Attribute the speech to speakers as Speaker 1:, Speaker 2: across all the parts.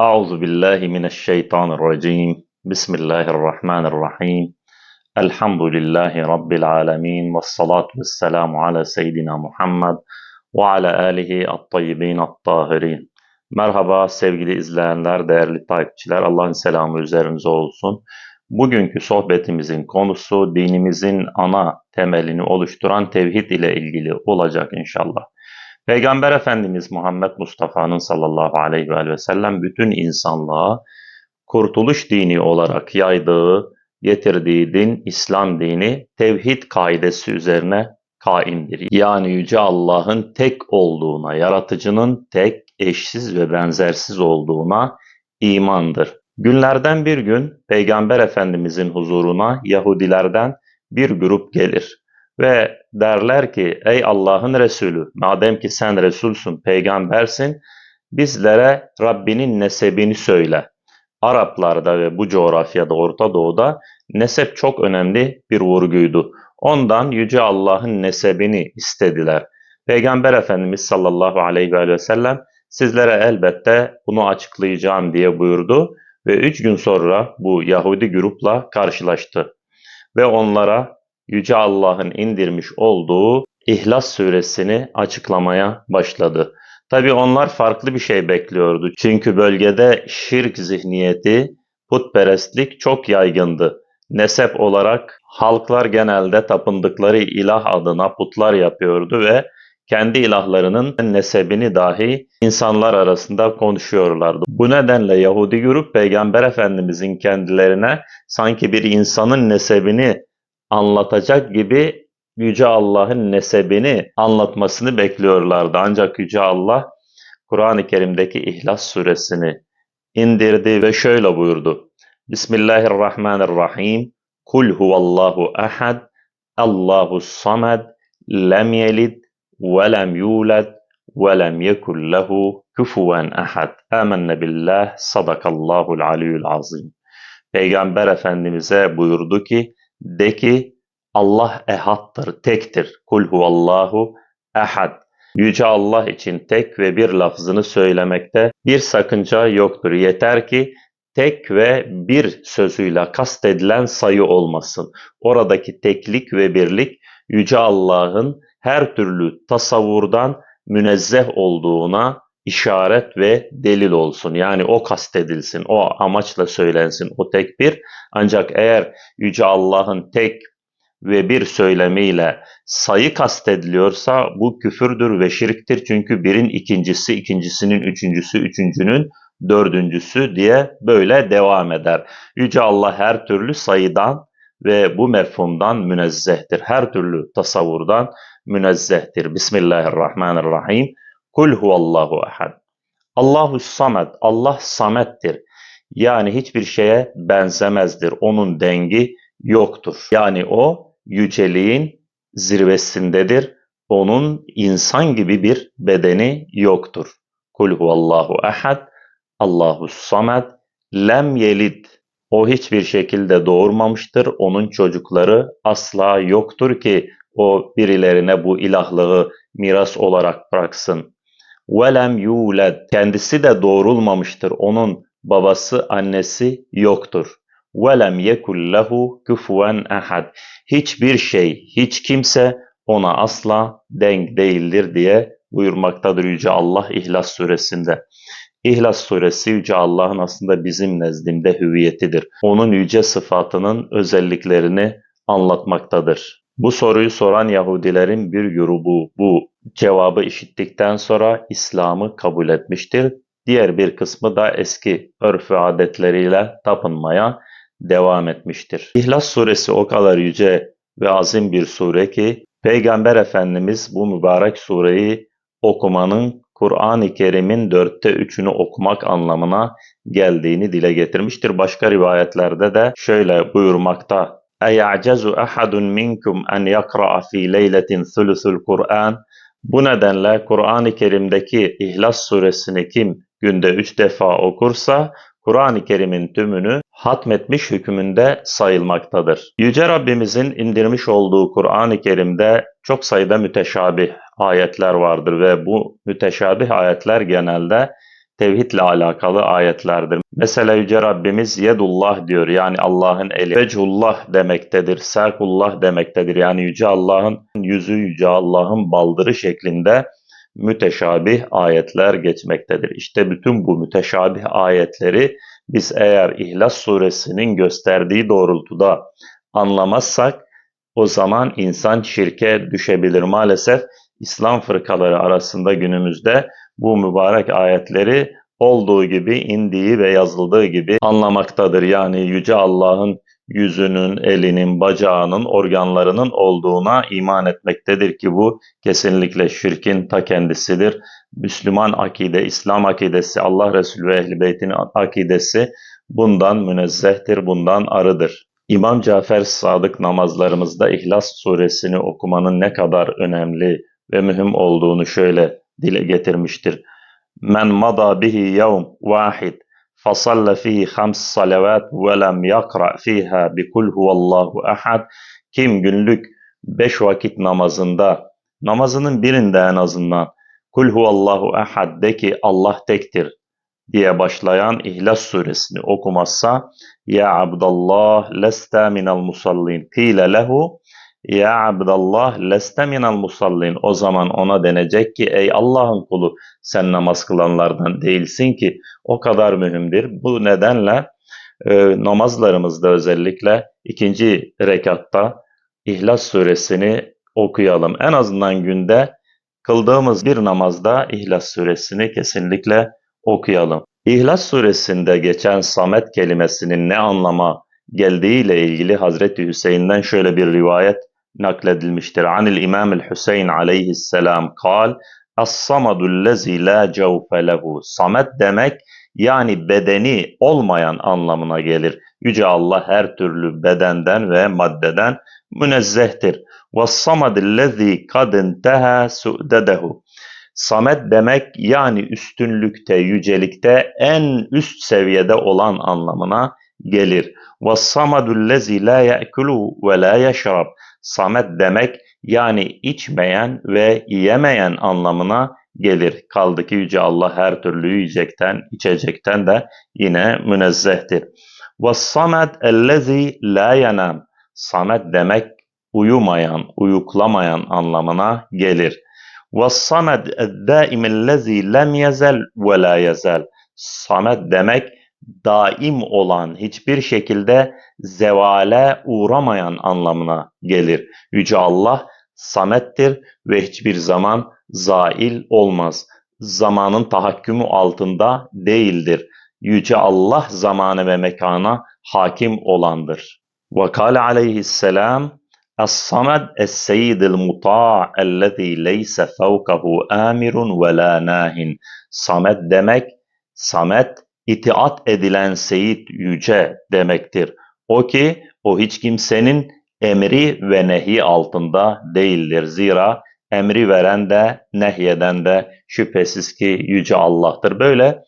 Speaker 1: أعوذ بالله من الشيطان الرجيم بسم الله الرحمن الرحيم الحمد لله رب العالمين والصلاة والسلام على سيدنا Muhammed ve ala alihi at-tayyibin at-tahirin. Merhaba sevgili izleyenler, değerli takipçiler. Allah'ın selamı üzerinize olsun. Bugünkü sohbetimizin konusu dinimizin ana temelini oluşturan tevhid ile ilgili olacak inşallah. Peygamber Efendimiz Muhammed Mustafa'nın sallallahu aleyhi ve sellem bütün insanlığa kurtuluş dini olarak yaydığı, getirdiği din, İslam dini tevhid kaidesi üzerine kaimdir. Yani Yüce Allah'ın tek olduğuna, yaratıcının tek, eşsiz ve benzersiz olduğuna imandır. Günlerden bir gün Peygamber Efendimizin huzuruna Yahudilerden bir grup gelir ve derler ki ey Allah'ın Resulü madem ki sen Resulsün, peygambersin bizlere Rabbinin nesebini söyle. Araplarda ve bu coğrafyada Orta Doğu'da nesep çok önemli bir vurguydu. Ondan Yüce Allah'ın nesebini istediler. Peygamber Efendimiz sallallahu aleyhi ve sellem sizlere elbette bunu açıklayacağım diye buyurdu ve üç gün sonra bu Yahudi grupla karşılaştı. Ve onlara Yüce Allah'ın indirmiş olduğu İhlas suresini açıklamaya başladı. Tabi onlar farklı bir şey bekliyordu. Çünkü bölgede şirk zihniyeti, putperestlik çok yaygındı. Nesep olarak halklar genelde tapındıkları ilah adına putlar yapıyordu ve kendi ilahlarının nesebini dahi insanlar arasında konuşuyorlardı. Bu nedenle Yahudi grup Peygamber Efendimizin kendilerine sanki bir insanın nesebini anlatacak gibi Yüce Allah'ın nesebini anlatmasını bekliyorlardı. Ancak Yüce Allah Kur'an-ı Kerim'deki İhlas suresini indirdi ve şöyle buyurdu. Bismillahirrahmanirrahim. Kul huvallahu ahad, Allahu samad, lem yelid ve lem yulad ve lem yekun lehu kufuven ahad. Amenne billah, sadakallahul aliyyul azim. Peygamber Efendimiz'e buyurdu ki, de ki Allah ehattır, tektir. Kul huvallahu ehad. Yüce Allah için tek ve bir lafzını söylemekte bir sakınca yoktur. Yeter ki tek ve bir sözüyle kastedilen sayı olmasın. Oradaki teklik ve birlik Yüce Allah'ın her türlü tasavvurdan münezzeh olduğuna işaret ve delil olsun. Yani o kastedilsin, o amaçla söylensin, o tek bir. Ancak eğer Yüce Allah'ın tek ve bir söylemiyle sayı kastediliyorsa bu küfürdür ve şirktir. Çünkü birin ikincisi, ikincisinin üçüncüsü, üçüncünün dördüncüsü diye böyle devam eder. Yüce Allah her türlü sayıdan ve bu mefhumdan münezzehtir. Her türlü tasavvurdan münezzehtir. Bismillahirrahmanirrahim. Kul huvallahu ehad. Allahu samet. Allah samettir. Yani hiçbir şeye benzemezdir. Onun dengi yoktur. Yani o yüceliğin zirvesindedir. Onun insan gibi bir bedeni yoktur. Kul huvallahu ehad. Allahu samet. Lem yelid. O hiçbir şekilde doğurmamıştır. Onun çocukları asla yoktur ki o birilerine bu ilahlığı miras olarak bıraksın. Velem yulad. Kendisi de doğrulmamıştır. Onun babası, annesi yoktur. Velem yekul lehu kufuven ahad. Hiçbir şey, hiç kimse ona asla denk değildir diye buyurmaktadır Yüce Allah İhlas suresinde. İhlas suresi Yüce Allah'ın aslında bizim nezdinde hüviyetidir. Onun yüce sıfatının özelliklerini anlatmaktadır. Bu soruyu soran Yahudilerin bir grubu bu cevabı işittikten sonra İslam'ı kabul etmiştir. Diğer bir kısmı da eski örf ve adetleriyle tapınmaya devam etmiştir. İhlas suresi o kadar yüce ve azim bir sure ki Peygamber Efendimiz bu mübarek sureyi okumanın Kur'an-ı Kerim'in dörtte üçünü okumak anlamına geldiğini dile getirmiştir. Başka rivayetlerde de şöyle buyurmakta. اَيَعْجَزُ اَحَدٌ مِنْكُمْ اَنْ يَقْرَأَ ف۪ي لَيْلَةٍ ثُلُثُ Kur'an. Bu nedenle Kur'an-ı Kerim'deki İhlas suresini kim günde üç defa okursa Kur'an-ı Kerim'in tümünü hatmetmiş hükmünde sayılmaktadır. Yüce Rabbimizin indirmiş olduğu Kur'an-ı Kerim'de çok sayıda müteşabih ayetler vardır ve bu müteşabih ayetler genelde tevhidle alakalı ayetlerdir. Mesela Yüce Rabbimiz yedullah diyor yani Allah'ın eli. Vechullah demektedir, sakullah demektedir. Yani Yüce Allah'ın yüzü, Yüce Allah'ın baldırı şeklinde müteşabih ayetler geçmektedir. İşte bütün bu müteşabih ayetleri biz eğer İhlas suresinin gösterdiği doğrultuda anlamazsak o zaman insan şirke düşebilir. Maalesef İslam fırkaları arasında günümüzde bu mübarek ayetleri olduğu gibi indiği ve yazıldığı gibi anlamaktadır. Yani Yüce Allah'ın yüzünün, elinin, bacağının, organlarının olduğuna iman etmektedir ki bu kesinlikle şirkin ta kendisidir. Müslüman akide, İslam akidesi, Allah Resulü ve Ehl-i Beyt'in akidesi bundan münezzehtir, bundan arıdır. İmam Cafer Sadık namazlarımızda İhlas suresini okumanın ne kadar önemli ve mühim olduğunu şöyle dile getirmiştir. Men mada bihi yevm vahid fasalla fihi hams salavat ve lem yakra fiha bi kul huvallahu ahad kim günlük beş vakit namazında namazının birinde en azından kul huvallahu ahad de ki Allah tektir diye başlayan İhlas suresini okumazsa ya Abdallah lesta minel musallin kile lehu ya abdallah leste minel musallin o zaman ona denecek ki ey Allah'ın kulu sen namaz kılanlardan değilsin ki o kadar mühimdir. Bu nedenle e, namazlarımızda özellikle ikinci rekatta İhlas suresini okuyalım. En azından günde kıldığımız bir namazda İhlas suresini kesinlikle okuyalım. İhlas suresinde geçen Samet kelimesinin ne anlama geldiğiyle ilgili Hazreti Hüseyin'den şöyle bir rivayet nakledilmiştir. Anil İmam el-Hüseyin aleyhisselam kal As-samadu lezi la cevfe lehu. Samet demek yani bedeni olmayan anlamına gelir. Yüce Allah her türlü bedenden ve maddeden münezzehtir. وَالصَّمَدِ الَّذ۪ي قَدْ انْتَهَا سُؤْدَدَهُ Samet demek yani üstünlükte, yücelikte en üst seviyede olan anlamına gelir. وَالصَّمَدُ الَّذ۪ي لَا يَأْكُلُ وَلَا يَشْرَبُ samet demek yani içmeyen ve yiyemeyen anlamına gelir. Kaldı ki Yüce Allah her türlü yiyecekten, içecekten de yine münezzehtir. Ve samet ellezi la yanam. Samet demek uyumayan, uyuklamayan anlamına gelir. Ve samet daim ellezi lem yezel ve la yezel. Samet demek daim olan, hiçbir şekilde zevale uğramayan anlamına gelir. Yüce Allah samettir ve hiçbir zaman zail olmaz. Zamanın tahakkümü altında değildir. Yüce Allah zamanı ve mekana hakim olandır. Ve aleyhisselam Es-samed es-seyyidil muta'a ellezî leyse fevkahu amirun ve la nahin. Samet demek, samet itaat edilen seyit yüce demektir. O ki o hiç kimsenin emri ve nehi altında değildir. Zira emri veren de nehyeden de şüphesiz ki yüce Allah'tır. Böyle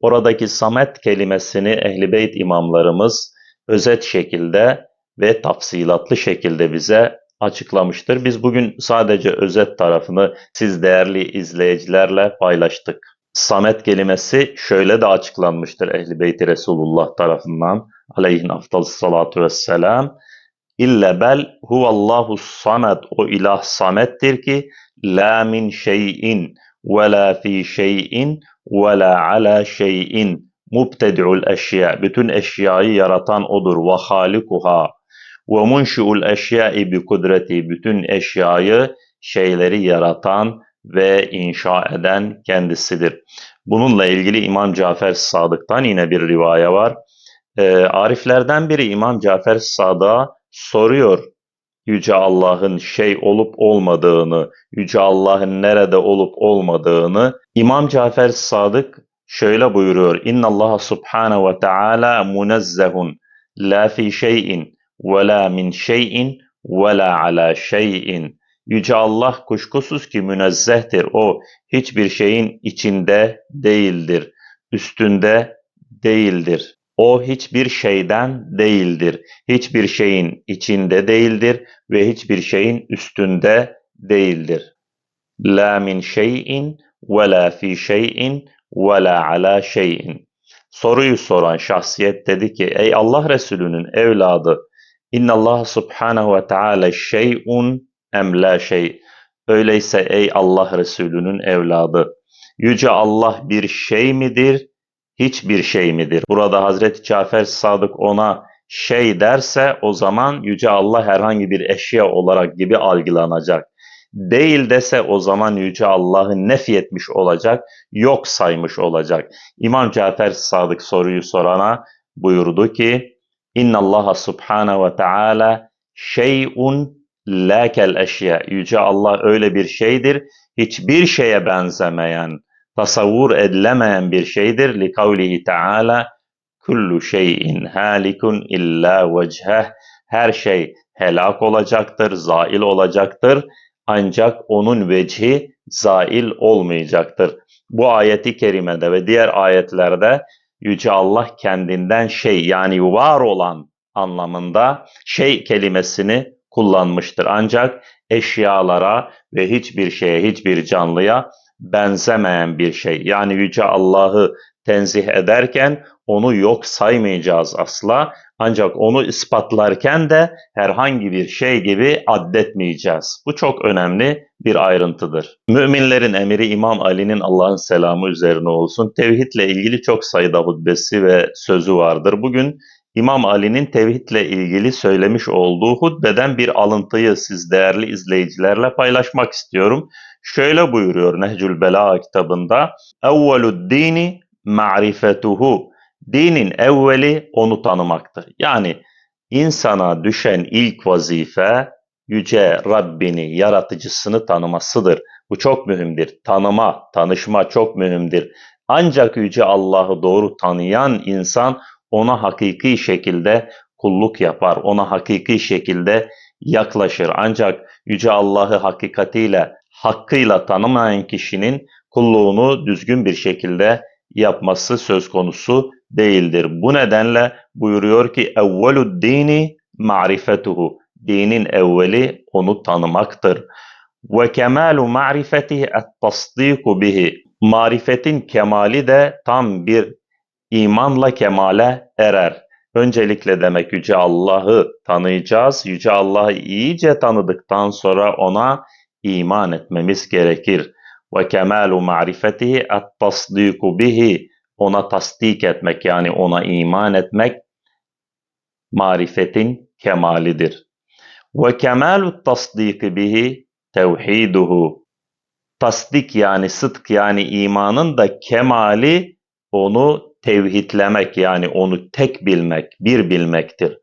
Speaker 1: oradaki samet kelimesini ehli beyt imamlarımız özet şekilde ve tafsilatlı şekilde bize açıklamıştır. Biz bugün sadece özet tarafını siz değerli izleyicilerle paylaştık. Samet kelimesi şöyle de açıklanmıştır Ehl-i Beyt Resulullah tarafından aleyhin afdal salatu vesselam. İlle bel huvallahu samet o ilah samettir ki la min şeyin ve la fi şeyin ve la ala şeyin. Mubtedi'ul eşya bütün eşyayı yaratan odur. Ve halikuha ve munşi'ul eşyai bi kudreti bütün eşyayı şeyleri yaratan ve inşa eden kendisidir. Bununla ilgili İmam Cafer Sadık'tan yine bir rivaya var. E, Ariflerden biri İmam Cafer Sadık'a soruyor Yüce Allah'ın şey olup olmadığını, Yüce Allah'ın nerede olup olmadığını. İmam Cafer Sadık şöyle buyuruyor. İnna Allah subhanahu ve taala munezzehun la fi şeyin ve la min şeyin ve la ala şeyin. Yüce Allah kuşkusuz ki münezzehtir. O hiçbir şeyin içinde değildir, üstünde değildir. O hiçbir şeyden değildir. Hiçbir şeyin içinde değildir ve hiçbir şeyin üstünde değildir. La min şeyin ve la fi şeyin ve la ala şeyin. Soruyu soran şahsiyet dedi ki ey Allah Resulü'nün evladı İnna Allah subhanahu ve taala şey'un em la şey. Öyleyse ey Allah Resulü'nün evladı yüce Allah bir şey midir? Hiçbir şey midir? Burada Hazreti Cafer Sadık ona şey derse o zaman yüce Allah herhangi bir eşya olarak gibi algılanacak. Değil dese o zaman yüce Allah'ı nefyetmiş olacak, yok saymış olacak. İmam Cafer Sadık soruyu sorana buyurdu ki İnna Allah subhanahu ve taala şey'un la kel eşya. Yüce Allah öyle bir şeydir, hiçbir şeye benzemeyen, tasavvur edilemeyen bir şeydir. Li kavlihi taala kullu şeyin halikun illa vecheh. Her şey helak olacaktır, zail olacaktır. Ancak onun vecihi zail olmayacaktır. Bu ayeti kerimede ve diğer ayetlerde Yüce Allah kendinden şey yani var olan anlamında şey kelimesini kullanmıştır. Ancak eşyalara ve hiçbir şeye, hiçbir canlıya benzemeyen bir şey. Yani Yüce Allah'ı tenzih ederken onu yok saymayacağız asla. Ancak onu ispatlarken de herhangi bir şey gibi addetmeyeceğiz. Bu çok önemli bir ayrıntıdır. Müminlerin emiri İmam Ali'nin Allah'ın selamı üzerine olsun. Tevhidle ilgili çok sayıda hutbesi ve sözü vardır. Bugün İmam Ali'nin tevhidle ilgili söylemiş olduğu hutbeden bir alıntıyı siz değerli izleyicilerle paylaşmak istiyorum. Şöyle buyuruyor Nehcül Bela kitabında. Evvelud dini ma'rifetuhu Dinin evveli onu tanımaktır. Yani insana düşen ilk vazife yüce Rabbini, yaratıcısını tanımasıdır. Bu çok mühimdir. Tanıma, tanışma çok mühimdir. Ancak yüce Allah'ı doğru tanıyan insan ona hakiki şekilde kulluk yapar. Ona hakiki şekilde yaklaşır. Ancak yüce Allah'ı hakikatiyle, hakkıyla tanımayan kişinin kulluğunu düzgün bir şekilde yapması söz konusu değildir. Bu nedenle buyuruyor ki evvelud dini ma'rifetuhu. Dinin evveli onu tanımaktır. Ve kemalu ma'rifetihi et-tasdiku bihi. Marifetin kemali de tam bir imanla kemale erer. Öncelikle demek Yüce Allah'ı tanıyacağız. Yüce Allah'ı iyice tanıdıktan sonra ona iman etmemiz gerekir. Ve kemalu ma'rifetihi et-tasdiku bihi ona tasdik etmek yani ona iman etmek marifetin kemalidir. Ve kemalu tasdik bihi tevhiduhu. Tasdik yani sıdk yani imanın da kemali onu tevhidlemek yani onu tek bilmek, bir bilmektir.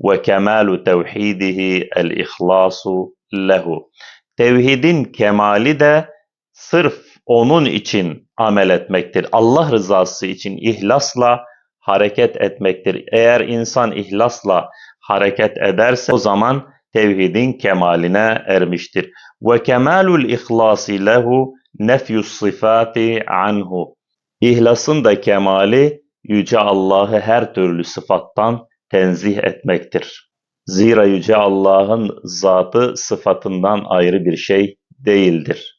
Speaker 1: Ve kemalu tevhidihi el ihlasu lehu. Tevhidin kemali de sırf onun için amel etmektir. Allah rızası için ihlasla hareket etmektir. Eğer insan ihlasla hareket ederse o zaman tevhidin kemaline ermiştir. Ve kemalul ihlasi lehu nefyus sıfati anhu. İhlasın da kemali yüce Allah'ı her türlü sıfattan tenzih etmektir. Zira yüce Allah'ın zatı sıfatından ayrı bir şey değildir.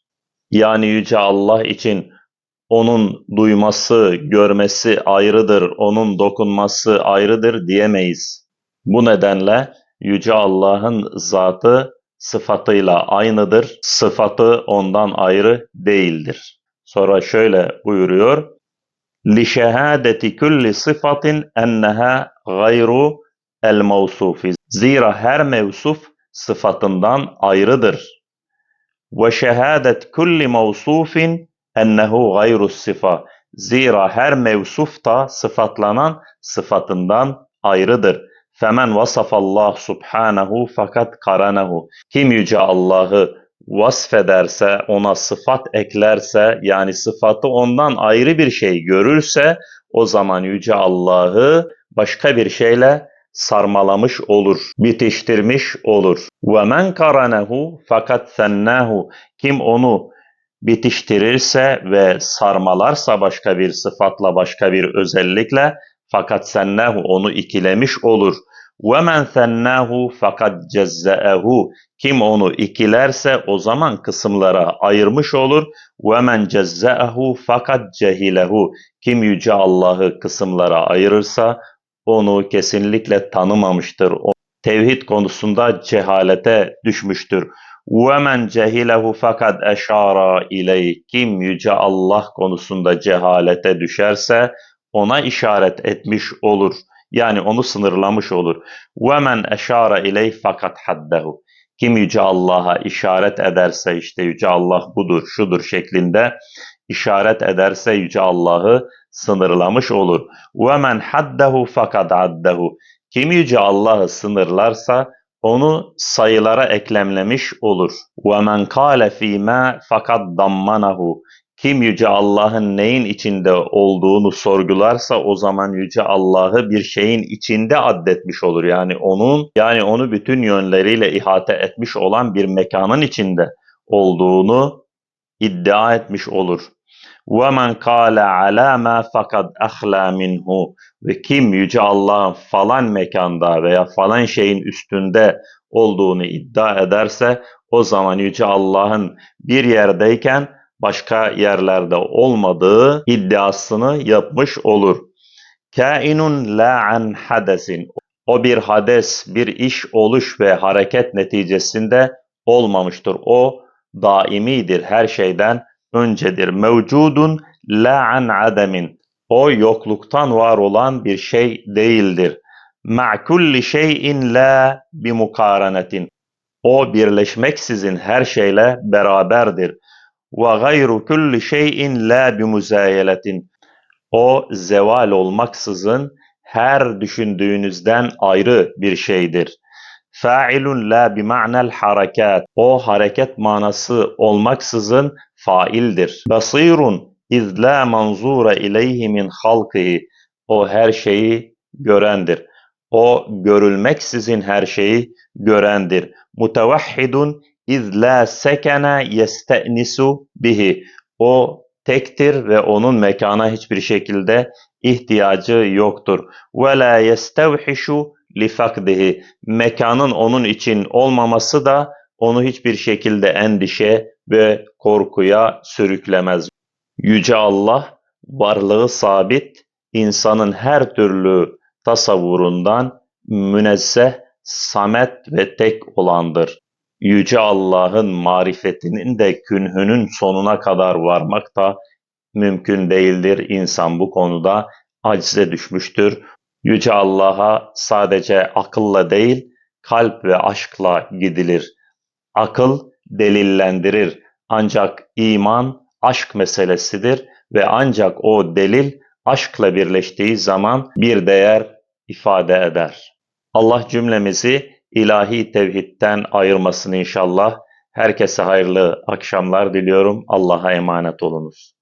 Speaker 1: Yani Yüce Allah için onun duyması, görmesi ayrıdır, onun dokunması ayrıdır diyemeyiz. Bu nedenle Yüce Allah'ın zatı sıfatıyla aynıdır. Sıfatı ondan ayrı değildir. Sonra şöyle buyuruyor. لِشَهَادَةِ كُلِّ صِفَةٍ اَنَّهَا غَيْرُ el Zira her mevsuf sıfatından ayrıdır ve şehadet kulli mevsufin ennehu gayru sıfa. Zira her mevsuf da sıfatlanan sıfatından ayrıdır. Femen vasafallah subhanahu fakat karanehu. Kim yüce Allah'ı vasfederse, ona sıfat eklerse, yani sıfatı ondan ayrı bir şey görürse, o zaman yüce Allah'ı başka bir şeyle sarmalamış olur, bitiştirmiş olur. Ve men karanehu fakat sennahu kim onu bitiştirirse ve sarmalarsa başka bir sıfatla, başka bir özellikle fakat sennahu onu ikilemiş olur. وَمَنْ ثَنَّاهُ fakat cezze'ehu kim onu ikilerse o zaman kısımlara ayırmış olur. وَمَنْ cezze'ehu fakat cehilehu kim yüce Allah'ı kısımlara ayırırsa onu kesinlikle tanımamıştır. O tevhid konusunda cehalete düşmüştür. وَمَنْ cehilehu fakat eşara ileyh kim yüce Allah konusunda cehalete düşerse ona işaret etmiş olur. Yani onu sınırlamış olur. وَمَنْ eşara ileyh fakat haddehu kim yüce Allah'a işaret ederse işte yüce Allah budur, şudur şeklinde işaret ederse yüce Allah'ı sınırlamış olur. وَمَنْ حَدَّهُ fakat addehu kim yüce Allah'ı sınırlarsa onu sayılara eklemlemiş olur. وَمَنْ قَالَ ف۪ي مَا fakat dammanahu kim yüce Allah'ın neyin içinde olduğunu sorgularsa o zaman yüce Allah'ı bir şeyin içinde addetmiş olur. Yani onun yani onu bütün yönleriyle ihate etmiş olan bir mekanın içinde olduğunu iddia etmiş olur. وَمَنْ قَالَ عَلَى مَا فَقَدْ أَخْلَى مِنْهُ Ve kim Yüce Allah'ın falan mekanda veya falan şeyin üstünde olduğunu iddia ederse o zaman Yüce Allah'ın bir yerdeyken başka yerlerde olmadığı iddiasını yapmış olur. Kainun la an hadesin. O bir hades, bir iş oluş ve hareket neticesinde olmamıştır. O daimidir, her şeyden öncedir. Mevcudun la an ademin. O yokluktan var olan bir şey değildir. Ma kulli şeyin la bi mukaranetin. O birleşmeksizin her şeyle beraberdir. Ve gayru kulli şeyin la bi muzayeletin. O zeval olmaksızın her düşündüğünüzden ayrı bir şeydir. Fa'ilun la bi ma'nel harekat. O hareket manası olmaksızın faildir. Basirun iz la manzura ileyhi min halkihi. O her şeyi görendir. O görülmeksizin her şeyi görendir. Mutevahhidun iz la sekene yeste'nisu bihi. O tektir ve onun mekana hiçbir şekilde ihtiyacı yoktur. Ve la yestevhişu li. Mekanın onun için olmaması da onu hiçbir şekilde endişe ve korkuya sürüklemez. Yüce Allah varlığı sabit, insanın her türlü tasavvurundan münezzeh, samet ve tek olandır. Yüce Allah'ın marifetinin de künhünün sonuna kadar varmak da mümkün değildir. İnsan bu konuda acize düşmüştür. Yüce Allah'a sadece akılla değil, kalp ve aşkla gidilir. Akıl delillendirir. Ancak iman aşk meselesidir ve ancak o delil aşkla birleştiği zaman bir değer ifade eder. Allah cümlemizi ilahi tevhidden ayırmasını inşallah. Herkese hayırlı akşamlar diliyorum. Allah'a emanet olunuz.